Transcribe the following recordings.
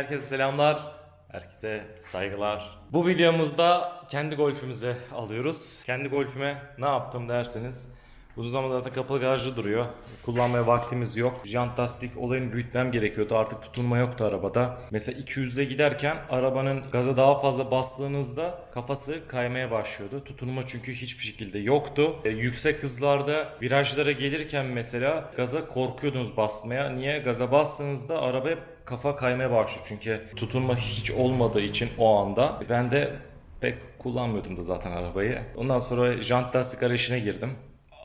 Herkese selamlar. Herkese saygılar. Bu videomuzda kendi golfümüze alıyoruz. Kendi golfüme ne yaptım derseniz uzun zamandır zaten kapalı garajda duruyor. Kullanmaya vaktimiz yok. Jant lastik olayını büyütmem gerekiyordu. Artık tutunma yoktu arabada. Mesela 200'de giderken arabanın gaza daha fazla bastığınızda kafası kaymaya başlıyordu. Tutunma çünkü hiçbir şekilde yoktu. E, yüksek hızlarda virajlara gelirken mesela gaza korkuyordunuz basmaya. Niye? Gaza bastığınızda araba kafa kaymaya başlıyor. Çünkü tutunma hiç olmadığı için o anda. Ben de pek kullanmıyordum da zaten arabayı. Ondan sonra jant lastik arayışına girdim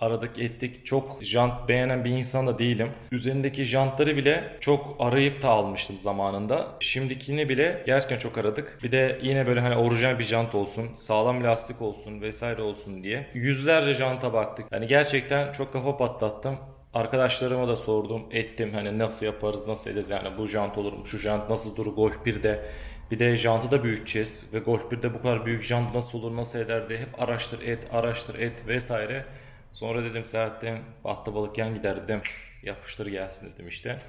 aradık ettik. Çok jant beğenen bir insan da değilim. Üzerindeki jantları bile çok arayıp da almıştım zamanında. Şimdikini bile gerçekten çok aradık. Bir de yine böyle hani orijinal bir jant olsun, sağlam lastik olsun vesaire olsun diye. Yüzlerce janta baktık. Yani gerçekten çok kafa patlattım. Arkadaşlarıma da sordum, ettim hani nasıl yaparız, nasıl ederiz yani bu jant olur mu, şu jant nasıl durur Golf 1'de. Bir de jantı da büyüteceğiz ve Golf 1'de bu kadar büyük jant nasıl olur, nasıl eder diye hep araştır et, araştır et vesaire. Sonra dedim Serhat'ten battı balık yan gider dedim. Yapıştır gelsin dedim işte.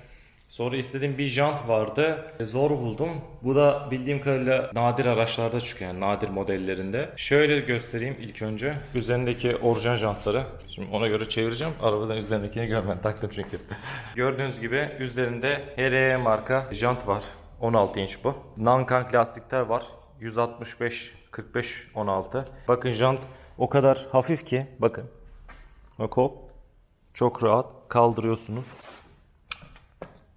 Sonra istediğim bir jant vardı. E, Zor buldum. Bu da bildiğim kadarıyla nadir araçlarda çıkıyor yani nadir modellerinde. Şöyle göstereyim ilk önce. Üzerindeki orijinal jantları. Şimdi ona göre çevireceğim. Arabadan üzerindekini görmem taktım çünkü. Gördüğünüz gibi üzerinde HRE marka jant var. 16 inç bu. Nankang lastikler var. 165 45 16. Bakın jant o kadar hafif ki bakın. Bak hop. Çok rahat kaldırıyorsunuz.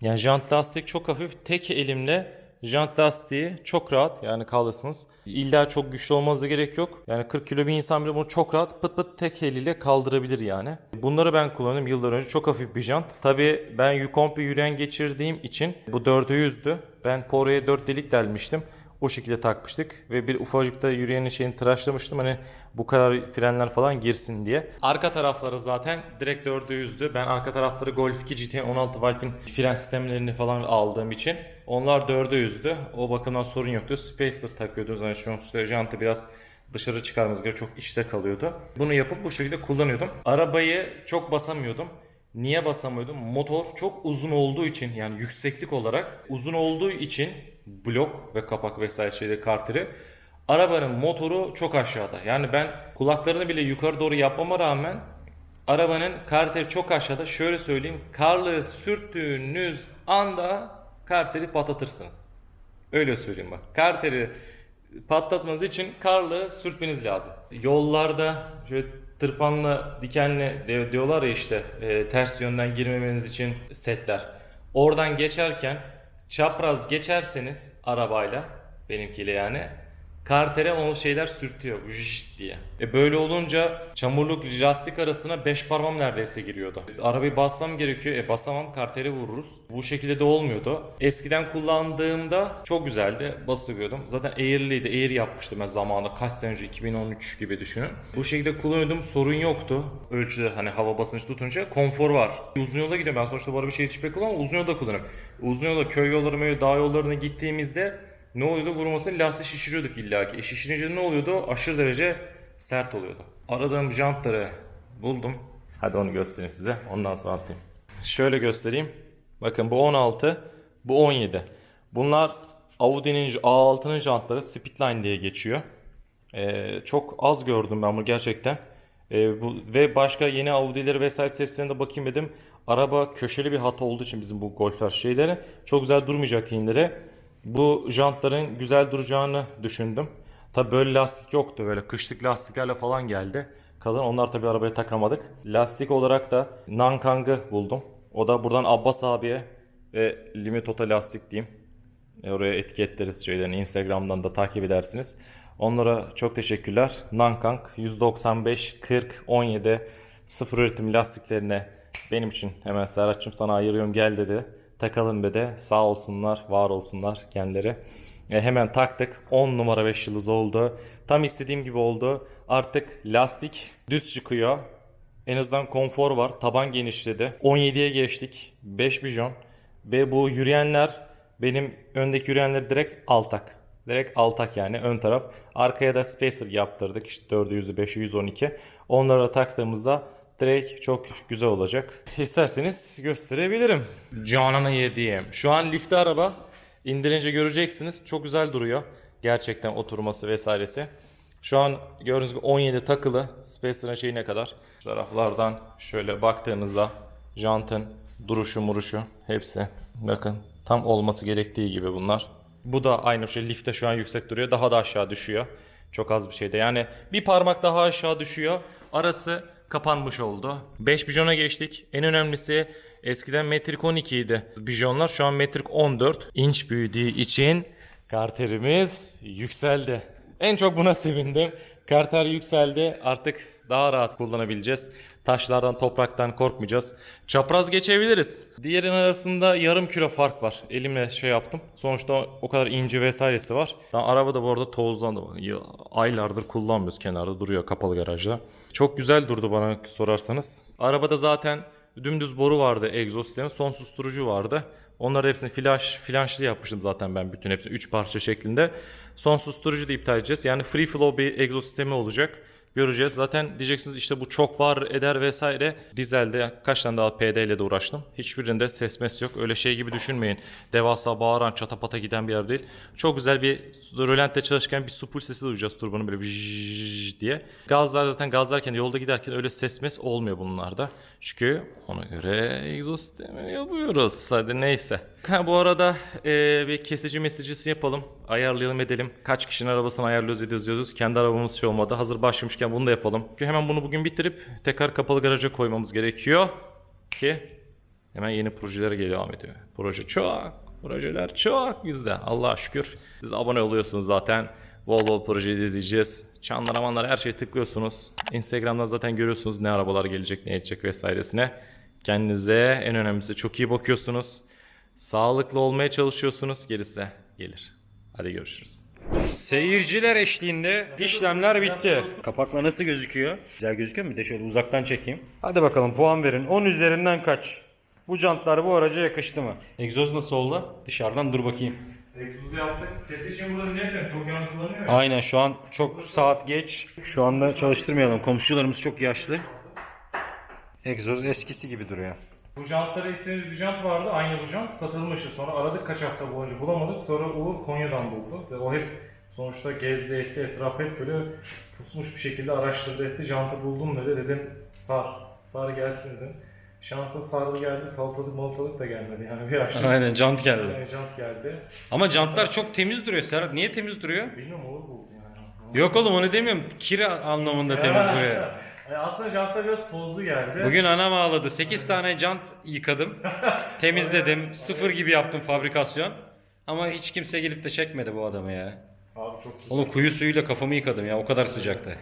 Yani jant lastik çok hafif. Tek elimle jant lastiği çok rahat yani kaldırırsınız. İlla çok güçlü olmanıza gerek yok. Yani 40 kilo bir insan bile bunu çok rahat pıt pıt tek eliyle kaldırabilir yani. Bunları ben kullandım yıllar önce. Çok hafif bir jant. Tabii ben komple yürüyen geçirdiğim için bu 4'e 100'dü. Ben Poro'ya 4 delik delmiştim. O şekilde takmıştık ve bir ufacık da yürüyenin şeyini tıraşlamıştım hani bu kadar frenler falan girsin diye. Arka tarafları zaten direkt 4'e 100'dü. Ben arka tarafları Golf 2 GT'nin 16 valfin fren sistemlerini falan aldığım için onlar 4'e 100'dü. O bakımdan sorun yoktu. Spacer takıyordunuz. Hani şu an jantı biraz dışarı çıkarmanız gerekiyor. Çok içte kalıyordu. Bunu yapıp bu şekilde kullanıyordum. Arabayı çok basamıyordum. Niye basamıyordum? Motor çok uzun olduğu için yani yükseklik olarak uzun olduğu için blok ve kapak vesaire şeyde karteri arabanın motoru çok aşağıda. Yani ben kulaklarını bile yukarı doğru yapmama rağmen arabanın karteri çok aşağıda. Şöyle söyleyeyim. Karlı sürttüğünüz anda karteri patlatırsınız. Öyle söyleyeyim bak. Karteri patlatmanız için karlı sürtmeniz lazım. Yollarda şöyle tırpanla dikenle diyorlar ya işte e, ters yönden girmemeniz için setler. Oradan geçerken çapraz geçerseniz arabayla benimkiyle yani kartere o şeyler sürtüyor vıжış diye. E böyle olunca çamurluk lastik arasına 5 parmağım neredeyse giriyordu. Arabayı bassam gerekiyor. E basamam kartere vururuz. Bu şekilde de olmuyordu. Eskiden kullandığımda çok güzeldi. Basıyordum. Zaten Air'liydi. Air yapmıştım ben zamanında. Kaç sene önce 2013 gibi düşünün. Bu şekilde kullanıyordum. Sorun yoktu. Ölçüde hani hava basıncı tutunca konfor var. Uzun yola gidiyorum. Ben sonuçta bu araba şehir içi pek kullanmam. Uzun yolda kullanırım. Uzun yolda köy yolları, dağ yollarına gittiğimizde ne oluyordu? Vurmasını lastik şişiriyorduk illaki. E şişirince ne oluyordu? Aşırı derece sert oluyordu. Aradığım jantları buldum. Hadi onu göstereyim size. Ondan sonra atayım. Şöyle göstereyim. Bakın bu 16, bu 17. Bunlar Audi'nin A6'nın jantları Speedline diye geçiyor. Ee, çok az gördüm ben bunu gerçekten. Ee, bu, ve başka yeni Audi'leri vesaire hepsine de bakayım dedim. Araba köşeli bir hat olduğu için bizim bu Golf'ler şeyleri çok güzel durmayacak yinleri. Bu jantların güzel duracağını düşündüm. Tabi böyle lastik yoktu. Böyle kışlık lastiklerle falan geldi. Kalın onlar tabi arabaya takamadık. Lastik olarak da Nankang'ı buldum. O da buradan Abbas abiye ve Limitota lastik diyeyim. E, Oraya etiketleriz şeylerini. Instagram'dan da takip edersiniz. Onlara çok teşekkürler. Nankang 195 40 17 sıfır üretim lastiklerine benim için hemen Serhat'cığım sana ayırıyorum gel dedi. Takalım be de sağ olsunlar, var olsunlar kendileri. E, hemen taktık. 10 numara 5 yıldız oldu. Tam istediğim gibi oldu. Artık lastik düz çıkıyor. En azından konfor var. Taban genişledi. 17'ye geçtik. 5 bijon. Ve bu yürüyenler benim öndeki yürüyenler direkt altak. Direkt altak yani ön taraf. Arkaya da spacer yaptırdık. İşte 400'ü 5'i 112. Onları da taktığımızda direkt çok güzel olacak. İsterseniz gösterebilirim. Canını yediğim. Şu an lifte araba. indirince göreceksiniz. Çok güzel duruyor. Gerçekten oturması vesairesi. Şu an gördüğünüz gibi 17 takılı. Spacer'ın şeyi ne kadar? Taraflardan şöyle baktığınızda jantın duruşu muruşu hepsi. Bakın tam olması gerektiği gibi bunlar. Bu da aynı şey lifte şu an yüksek duruyor. Daha da aşağı düşüyor. Çok az bir şeyde. Yani bir parmak daha aşağı düşüyor. Arası kapanmış oldu. 5 bijona geçtik. En önemlisi eskiden metrik 12 idi. Bijonlar şu an metrik 14 inç büyüdüğü için karterimiz yükseldi. En çok buna sevindim. Karter yükseldi. Artık daha rahat kullanabileceğiz. Taşlardan, topraktan korkmayacağız. Çapraz geçebiliriz. Diğerinin arasında yarım kilo fark var. Elimle şey yaptım. Sonuçta o kadar ince vesairesi var. Daha araba da bu arada tozlandı. Aylardır kullanmıyoruz. Kenarda duruyor kapalı garajda. Çok güzel durdu bana sorarsanız. Arabada zaten dümdüz boru vardı egzoz sistemi. Son susturucu vardı. Onları hepsini flash, flanşlı yapmıştım zaten ben bütün hepsini 3 parça şeklinde. Son susturucu da iptal edeceğiz. Yani free flow bir egzoz sistemi olacak. Göreceğiz. Zaten diyeceksiniz işte bu çok var eder vesaire. Dizelde kaç tane daha PD ile de uğraştım. Hiçbirinde ses mes yok. Öyle şey gibi düşünmeyin. Devasa bağıran çatapata giden bir yer değil. Çok güzel bir rölantte çalışırken bir supul sesi duyacağız turbonun böyle vijjjj diye. Gazlar zaten gazlarken yolda giderken öyle ses mes olmuyor bunlarda. Çünkü ona göre egzoz sistemi yapıyoruz. Hadi neyse. Ha, bu arada e, bir kesici mesajısı yapalım. Ayarlayalım edelim. Kaç kişinin arabasını ayarlıyoruz ediyoruz diyoruz. Kendi arabamız şey olmadı. Hazır başlamışken bunu da yapalım. Çünkü hemen bunu bugün bitirip tekrar kapalı garaja koymamız gerekiyor. Ki hemen yeni projelere devam ediyor. Proje çok. Projeler çok bizde. Allah'a şükür. Siz abone oluyorsunuz zaten. Bol bol proje izleyeceğiz. Çanlar amanlar her şeyi tıklıyorsunuz. Instagram'dan zaten görüyorsunuz ne arabalar gelecek ne edecek vesairesine. Kendinize en önemlisi çok iyi bakıyorsunuz. Sağlıklı olmaya çalışıyorsunuz. Gerisi gelir. Hadi görüşürüz. Seyirciler eşliğinde işlemler bitti. Kapakla nasıl gözüküyor? Güzel gözüküyor mu? Bir de şöyle uzaktan çekeyim. Hadi bakalım puan verin. 10 üzerinden kaç? Bu jantlar bu araca yakıştı mı? Egzoz nasıl oldu? Dışarıdan dur bakayım. Egzozu yaptık. Ses için burada dinlerken çok yankılanıyor. Aynen şu an çok saat geç. Şu anda çalıştırmayalım. Komşularımız çok yaşlı. Egzoz eskisi gibi duruyor. Bu jantlara istediğimiz bir jant vardı. Aynı bu jant satılmıştı. Sonra aradık kaç hafta boyunca bulamadık. Sonra Uğur Konya'dan buldu. Ve o hep sonuçta gezdi etti. Etraf hep böyle pusmuş bir şekilde araştırdı etti. Jantı buldum dedi. Dedim sar. Sar gelsin dedim. Şansa sardı geldi. Salatalık malatalık da gelmedi. Yani bir açtım. Aynen jant geldi. Yani jant geldi. Ama jantlar çok temiz duruyor Serhat. Niye temiz duruyor? Bilmiyorum Uğur buldu yani. Yok oğlum onu demiyorum. Kira anlamında temiz duruyor. Yani aslında jantlar biraz tozlu geldi. Bugün anam ağladı. 8 tane jant yıkadım. Temizledim. Sıfır gibi yaptım fabrikasyon. Ama hiç kimse gelip de çekmedi bu adamı ya. Abi çok sıcak. Oğlum kuyu suyuyla kafamı yıkadım ya. O kadar sıcaktı.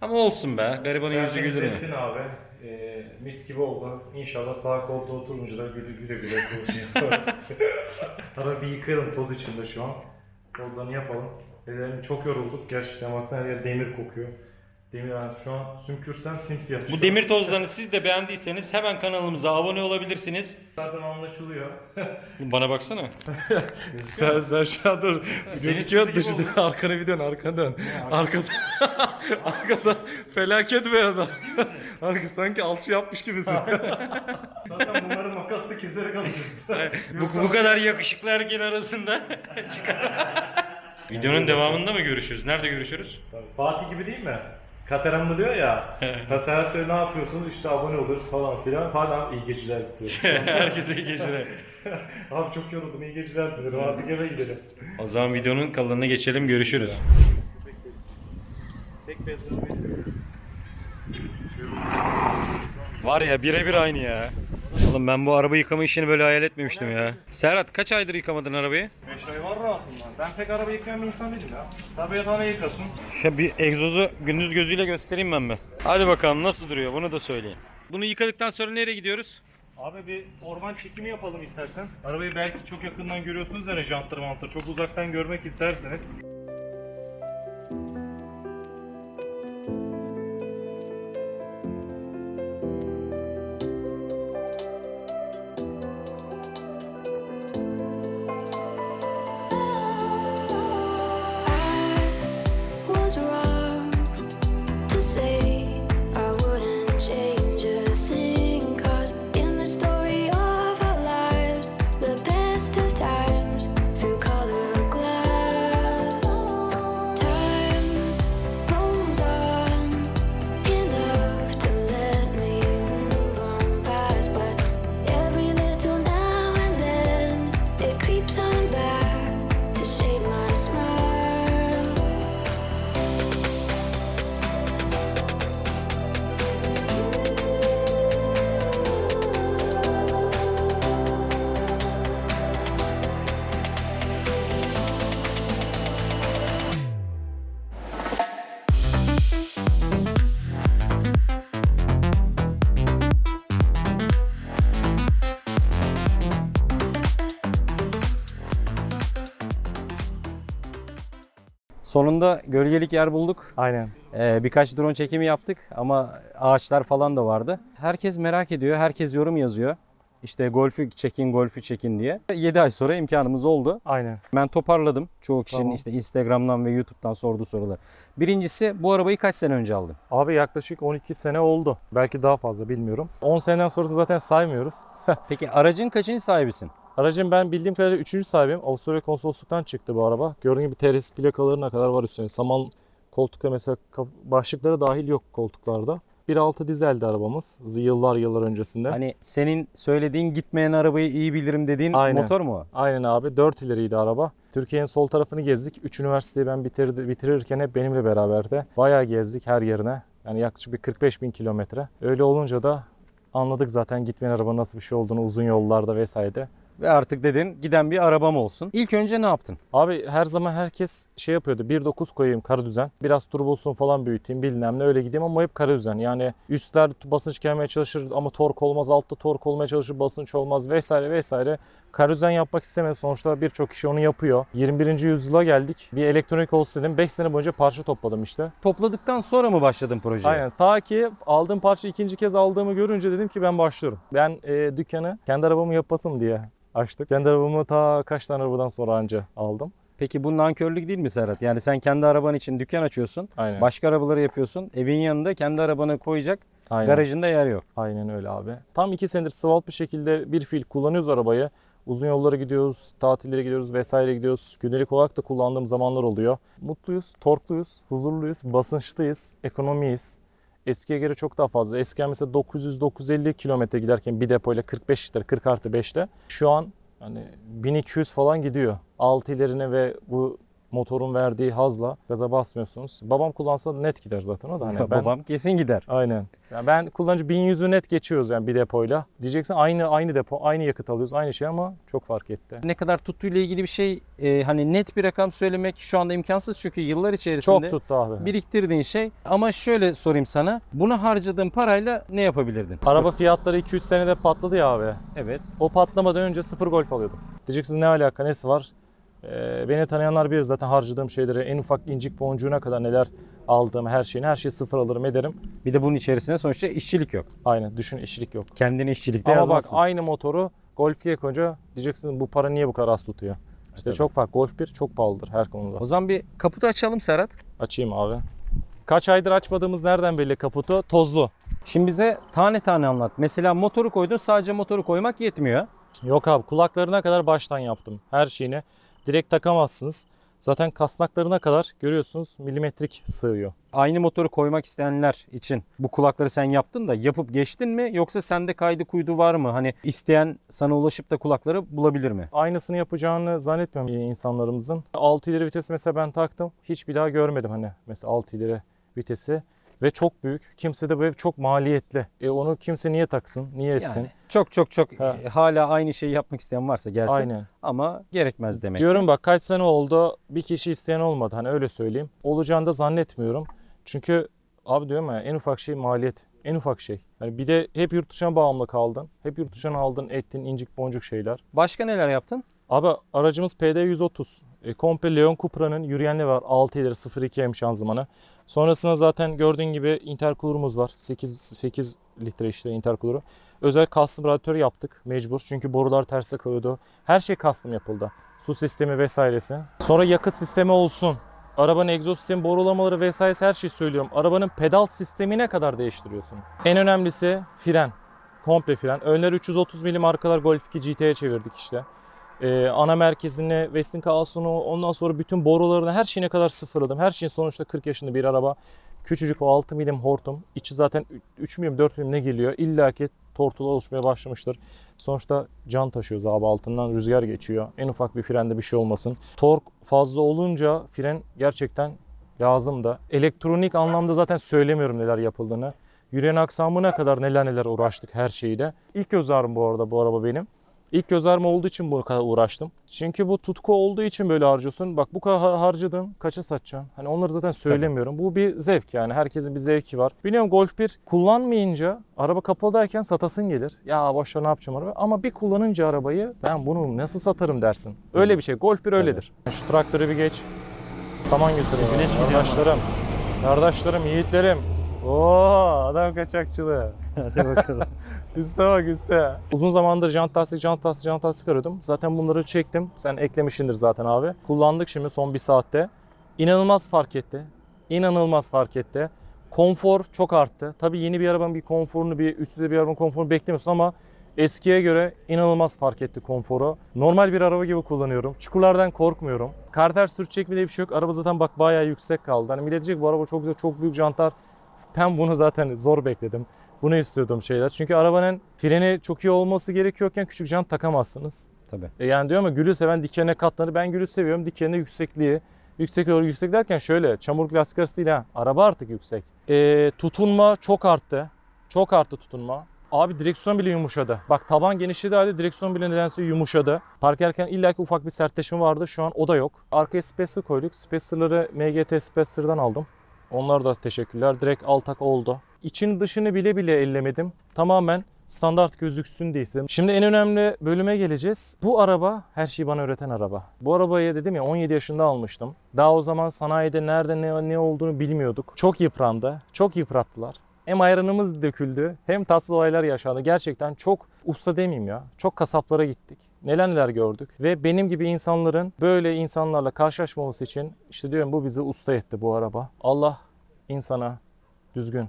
Ama olsun be. Garibanın yüzü Tertemiz gülür mü? ettin abi. Ee, mis gibi oldu. İnşallah sağ koltuğa oturunca da güle güle güle toz yaparız. Ara bir yıkayalım toz içinde şu an. Tozlarını yapalım. Dedim çok yorulduk. Gerçekten baksana her yer demir kokuyor. Demir yani şu an sümkürsem simsiyah Bu çıkıyor. demir tozlarını siz de beğendiyseniz hemen kanalımıza abone olabilirsiniz. zaten anlaşılıyor. Bana baksana. sen, sen şu an dur. Gözüküyor dışında. Arkana bir dön arkana dön. Arkada, arkada felaket beyaz. Arka sanki alçı yapmış gibisin. Zaten bunları makasla keserek alacağız. bu, bu kadar yakışıklı erkeğin arasında çıkar. Videonun devamında mı görüşürüz? Nerede görüşürüz? Fatih gibi değil mi? Kateran'da diyor ya. Kaserat diyor ne yapıyorsunuz? İşte abone oluyoruz falan filan. Falan iyi geceler diyor. Herkese iyi geceler. Abi çok yoruldum iyi geceler dilerim. Artık eve gidelim. O zaman videonun kalanına geçelim. Görüşürüz. Tek bezdirmeyi Var ya birebir aynı ya. Oğlum ben bu araba yıkama işini böyle hayal etmemiştim ya. Serhat kaç aydır yıkamadın arabayı? 5 ay var rahatından. Ben pek araba yıkayan bir insan değilim ya. Tabii yatağına yıkasın. Ya bir egzozu gündüz gözüyle göstereyim ben bir. Hadi bakalım nasıl duruyor bunu da söyleyin. Bunu yıkadıktan sonra nereye gidiyoruz? Abi bir orman çekimi yapalım istersen. Arabayı belki çok yakından görüyorsunuz ya jantları mantları. Çok uzaktan görmek isterseniz. Sonunda gölgelik yer bulduk. Aynen. Ee, birkaç drone çekimi yaptık ama ağaçlar falan da vardı. Herkes merak ediyor, herkes yorum yazıyor. İşte golfü çekin, golfü çekin diye. 7 ay sonra imkanımız oldu. Aynen. Ben toparladım çoğu kişinin Tamam. işte Instagram'dan ve YouTube'dan sorduğu soruları. Birincisi bu arabayı kaç sene önce aldın? Abi yaklaşık 12 sene oldu. Belki daha fazla bilmiyorum. 10 seneden sonrası zaten saymıyoruz. Peki aracın kaçıncı sahibisin? Aracın ben bildiğim kadarıyla 3. sahibiyim. Avusturya konsolosluktan çıktı bu araba. Gördüğün gibi TRS plakalarına kadar var üstünde. Saman koltukta mesela başlıkları dahil yok koltuklarda. 1.6 dizeldi arabamız yıllar yıllar öncesinde. Hani senin söylediğin gitmeyen arabayı iyi bilirim dediğin Aynen. motor mu? Aynen abi 4 ileriydi araba. Türkiye'nin sol tarafını gezdik. 3 üniversiteyi ben bitirdi, bitirirken hep benimle beraberdi. Bayağı gezdik her yerine. Yani yaklaşık bir 45 bin kilometre. Öyle olunca da anladık zaten gitmeyen araba nasıl bir şey olduğunu uzun yollarda vesaire. Ve artık dedin giden bir arabam olsun. İlk önce ne yaptın? Abi her zaman herkes şey yapıyordu. 1.9 koyayım kara düzen. Biraz turbosunu falan büyüteyim bilmem ne öyle gideyim ama hep kara düzen. Yani üstler basınç gelmeye çalışır ama tork olmaz. Altta tork olmaya çalışır basınç olmaz vesaire vesaire. Kara düzen yapmak istemedi. Sonuçta birçok kişi onu yapıyor. 21. yüzyıla geldik. Bir elektronik olsun dedim. 5 sene boyunca parça topladım işte. Topladıktan sonra mı başladın projeye? Aynen. Ta ki aldığım parça ikinci kez aldığımı görünce dedim ki ben başlıyorum. Ben e, dükkanı kendi arabamı yapasım diye açtık. Kendi arabamı ta kaç tane arabadan sonra anca aldım. Peki bu nankörlük değil mi Serhat? Yani sen kendi araban için dükkan açıyorsun. Aynen. Başka arabaları yapıyorsun. Evin yanında kendi arabanı koyacak. Aynen. Garajında yer yok. Aynen öyle abi. Tam iki senedir sıvalt bir şekilde bir fil kullanıyoruz arabayı. Uzun yollara gidiyoruz, tatillere gidiyoruz vesaire gidiyoruz. Gündelik olarak da kullandığım zamanlar oluyor. Mutluyuz, torkluyuz, huzurluyuz, basınçlıyız, ekonomiyiz. Eskiye göre çok daha fazla. Eskiden mesela 900-950 kilometre giderken bir depoyla 45 litre, 40 artı 5'te. Şu an hani 1200 falan gidiyor. 6 ilerine ve bu motorun verdiği hazla gaza basmıyorsunuz. Babam kullansa net gider zaten o da. Hani ben, Babam kesin gider. Aynen. Yani ben kullanıcı 1100'ü net geçiyoruz yani bir depoyla. Diyeceksin aynı aynı depo, aynı yakıt alıyoruz, aynı şey ama çok fark etti. Ne kadar tuttuğuyla ilgili bir şey e, hani net bir rakam söylemek şu anda imkansız çünkü yıllar içerisinde Çok tuttu abi. biriktirdiğin şey. Ama şöyle sorayım sana. Bunu harcadığın parayla ne yapabilirdin? Araba fiyatları 2-3 senede patladı ya abi. Evet. O patlamadan önce sıfır golf alıyordum. Diyeceksiniz ne alaka nesi var? Ee, beni tanıyanlar bilir zaten harcadığım şeyleri en ufak incik boncuğuna kadar neler aldığım her şeyini her şeyi sıfır alırım ederim. Bir de bunun içerisinde sonuçta işçilik yok. Aynen düşün işçilik yok. Kendini işçilikte Ama bak yazmazsın. aynı motoru Golf 2'ye koyunca diyeceksiniz bu para niye bu kadar az tutuyor? İşte Tabii. çok fark. Golf 1 çok pahalıdır her konuda. O zaman bir kaputu açalım Serhat. Açayım abi. Kaç aydır açmadığımız nereden belli kaputu? Tozlu. Şimdi bize tane tane anlat. Mesela motoru koydun sadece motoru koymak yetmiyor. Yok abi kulaklarına kadar baştan yaptım. Her şeyini. Direkt takamazsınız. Zaten kasnaklarına kadar görüyorsunuz milimetrik sığıyor. Aynı motoru koymak isteyenler için bu kulakları sen yaptın da yapıp geçtin mi yoksa sende kaydı kuydu var mı? Hani isteyen sana ulaşıp da kulakları bulabilir mi? Aynısını yapacağını zannetmiyorum insanlarımızın. 6 ileri vitesi mesela ben taktım. Hiç bir daha görmedim hani mesela 6 ileri vitesi. Ve çok büyük. Kimse de böyle çok maliyetli. E onu kimse niye taksın? Niye etsin? Yani çok çok çok Ha. e, hala aynı şeyi yapmak isteyen varsa gelsin Aynen. ama gerekmez demek. Diyorum bak kaç sene oldu bir kişi isteyen olmadı hani öyle söyleyeyim. Olacağını da zannetmiyorum. Çünkü abi diyorum ya en ufak şey maliyet. En ufak şey. Yani bir de hep yurt dışına bağımlı kaldın. Hep yurt dışına aldın ettin incik boncuk şeyler. Başka neler yaptın? Abi aracımız PD130. E, komple Leon Cupra'nın yürüyenli var. 6 ileri 02M şanzımanı. Sonrasında zaten gördüğün gibi intercooler'umuz var. 8, 8 litre işte intercooler'ı. Özel custom radyatör yaptık mecbur. Çünkü borular terse kalıyordu. Her şey custom yapıldı. Su sistemi vesairesi. Sonra yakıt sistemi olsun. Arabanın egzoz sistemi, borulamaları vesairesi her şeyi söylüyorum. Arabanın pedal sistemine kadar değiştiriyorsun. En önemlisi fren. Komple fren. Önler 330 milim arkalar Golf 2 GT'ye çevirdik işte. Ee, ana merkezini, Westinghous'unu, ondan sonra bütün borularını her şeyine kadar sıfırladım. Her şeyin sonuçta 40 yaşında bir araba. Küçücük o 6 milim hortum. İçi zaten 3 milim 4 milim ne geliyor? İlla ki tortulu oluşmaya başlamıştır. Sonuçta can taşıyoruz abi altından rüzgar geçiyor. En ufak bir frende bir şey olmasın. Tork fazla olunca fren gerçekten lazım da. Elektronik anlamda zaten söylemiyorum neler yapıldığını. Yürüyen aksamına kadar neler neler uğraştık her şeyde. İlk göz bu arada bu araba benim. İlk göz ağrımı olduğu için bu kadar uğraştım. Çünkü bu tutku olduğu için böyle harcıyorsun. Bak bu kadar har- harcadın kaça satacaksın? Hani onları zaten söylemiyorum. Bu bir zevk yani. Herkesin bir zevki var. Biliyorum Golf 1 kullanmayınca araba kapalıdayken satasın gelir. Ya boş ver ne yapacağım araba. Ama bir kullanınca arabayı ben bunu nasıl satarım dersin. Öyle bir şey. Golf 1 öyledir. Şu traktörü bir geç. Saman götürüyor. Güneş. Kardeşlerim, yiğitlerim. Oo, adam kaçakçılığı. Hadi bakalım. Üste bak üste. Uzun zamandır jant lastik, jant lastik, jant lastik arıyordum. Zaten bunları çektim. Sen eklemişsindir zaten abi. Kullandık şimdi son bir saatte. İnanılmaz fark etti. İnanılmaz fark etti. Konfor çok arttı. Tabii yeni bir arabanın bir konforunu, bir üst düzey bir arabanın konforunu beklemiyorsun ama eskiye göre inanılmaz fark etti konforu. Normal bir araba gibi kullanıyorum. Çukurlardan korkmuyorum. Karter sürtecek mi diye bir şey yok. Araba zaten bak bayağı yüksek kaldı. Hani millet diyecek bu araba çok güzel, çok büyük jantlar. Ben bunu zaten zor bekledim. Bunu istiyordum şeyler. Çünkü arabanın freni çok iyi olması gerekiyorken küçük jant takamazsınız. Tabii. E yani diyor ama gülü seven dikenine katlanır. Ben gülü seviyorum. Dikenine yüksekliği. Yüksek doğru yüksek derken şöyle çamurluk lastik arası değil ha. Araba artık yüksek. E, tutunma çok arttı. Çok arttı tutunma. Abi direksiyon bile yumuşadı. Bak taban genişledi halde direksiyon bile nedense yumuşadı. Park ederken illaki ufak bir sertleşme vardı. Şu an o da yok. Arkaya spacer koyduk. Spacer'ları MGT Spacer'dan aldım. Onlar da teşekkürler. Direkt altak oldu. İçini dışını bile bile ellemedim. Tamamen standart gözüksün diye. Şimdi en önemli bölüme geleceğiz. Bu araba her şeyi bana öğreten araba. Bu arabayı dedim ya 17 yaşında almıştım. Daha o zaman sanayide nerede ne, ne olduğunu bilmiyorduk. Çok yıprandı. Çok yıprattılar. Hem ayranımız döküldü hem tatsız olaylar yaşandı. Gerçekten çok usta demeyeyim ya. Çok kasaplara gittik. Neler neler gördük. Ve benim gibi insanların böyle insanlarla karşılaşmaması için işte diyorum bu bizi usta etti bu araba. Allah insana düzgün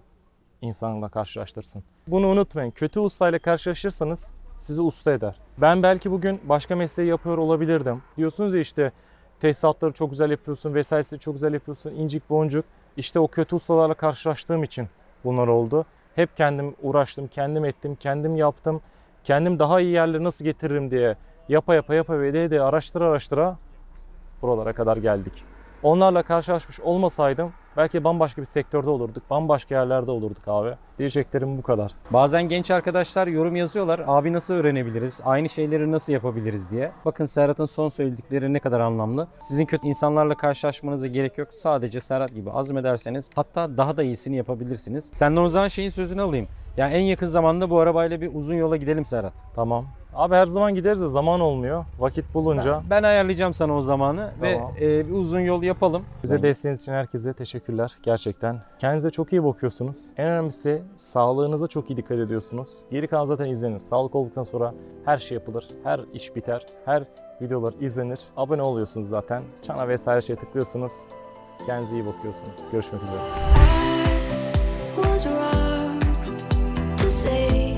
insanla karşılaştırsın. Bunu unutmayın. Kötü ustayla karşılaşırsanız sizi usta eder. Ben belki bugün başka mesleği yapıyor olabilirdim. Diyorsunuz ya işte tesisatları çok güzel yapıyorsun, vesairesini çok güzel yapıyorsun, incik boncuk. İşte o kötü ustalarla karşılaştığım için bunlar oldu. Hep kendim uğraştım, kendim ettim, kendim yaptım. Kendim daha iyi yerlere nasıl getiririm diye yapa yapa yapa ve de de araştıra araştıra buralara kadar geldik. Onlarla karşılaşmış olmasaydım belki bambaşka bir sektörde olurduk. Bambaşka yerlerde olurduk abi. Diyeceklerim bu kadar. Bazen genç arkadaşlar yorum yazıyorlar. Abi nasıl öğrenebiliriz? Aynı şeyleri nasıl yapabiliriz diye. Bakın Serhat'ın son söyledikleri ne kadar anlamlı. Sizin kötü insanlarla karşılaşmanıza gerek yok. Sadece Serhat gibi azmederseniz hatta daha da iyisini yapabilirsiniz. Senden o zaman şeyin sözünü alayım. Ya en yakın zamanda bu arabayla bir uzun yola gidelim Serhat. Tamam. Abi her zaman gideriz de zaman olmuyor. Vakit bulunca. Ben ayarlayacağım sana o zamanı Tamam. ve e, bir uzun yol yapalım. Bize desteğiniz için herkese teşekkürler gerçekten. Kendinize çok iyi bakıyorsunuz. En önemlisi sağlığınıza çok iyi dikkat ediyorsunuz. Geri kalan zaten izlenir. Sağlık olduktan sonra her şey yapılır. Her iş biter. Her videolar izlenir. Abone oluyorsunuz zaten. Çana vesaire şey tıklıyorsunuz. Kendinize iyi bakıyorsunuz. Görüşmek üzere. say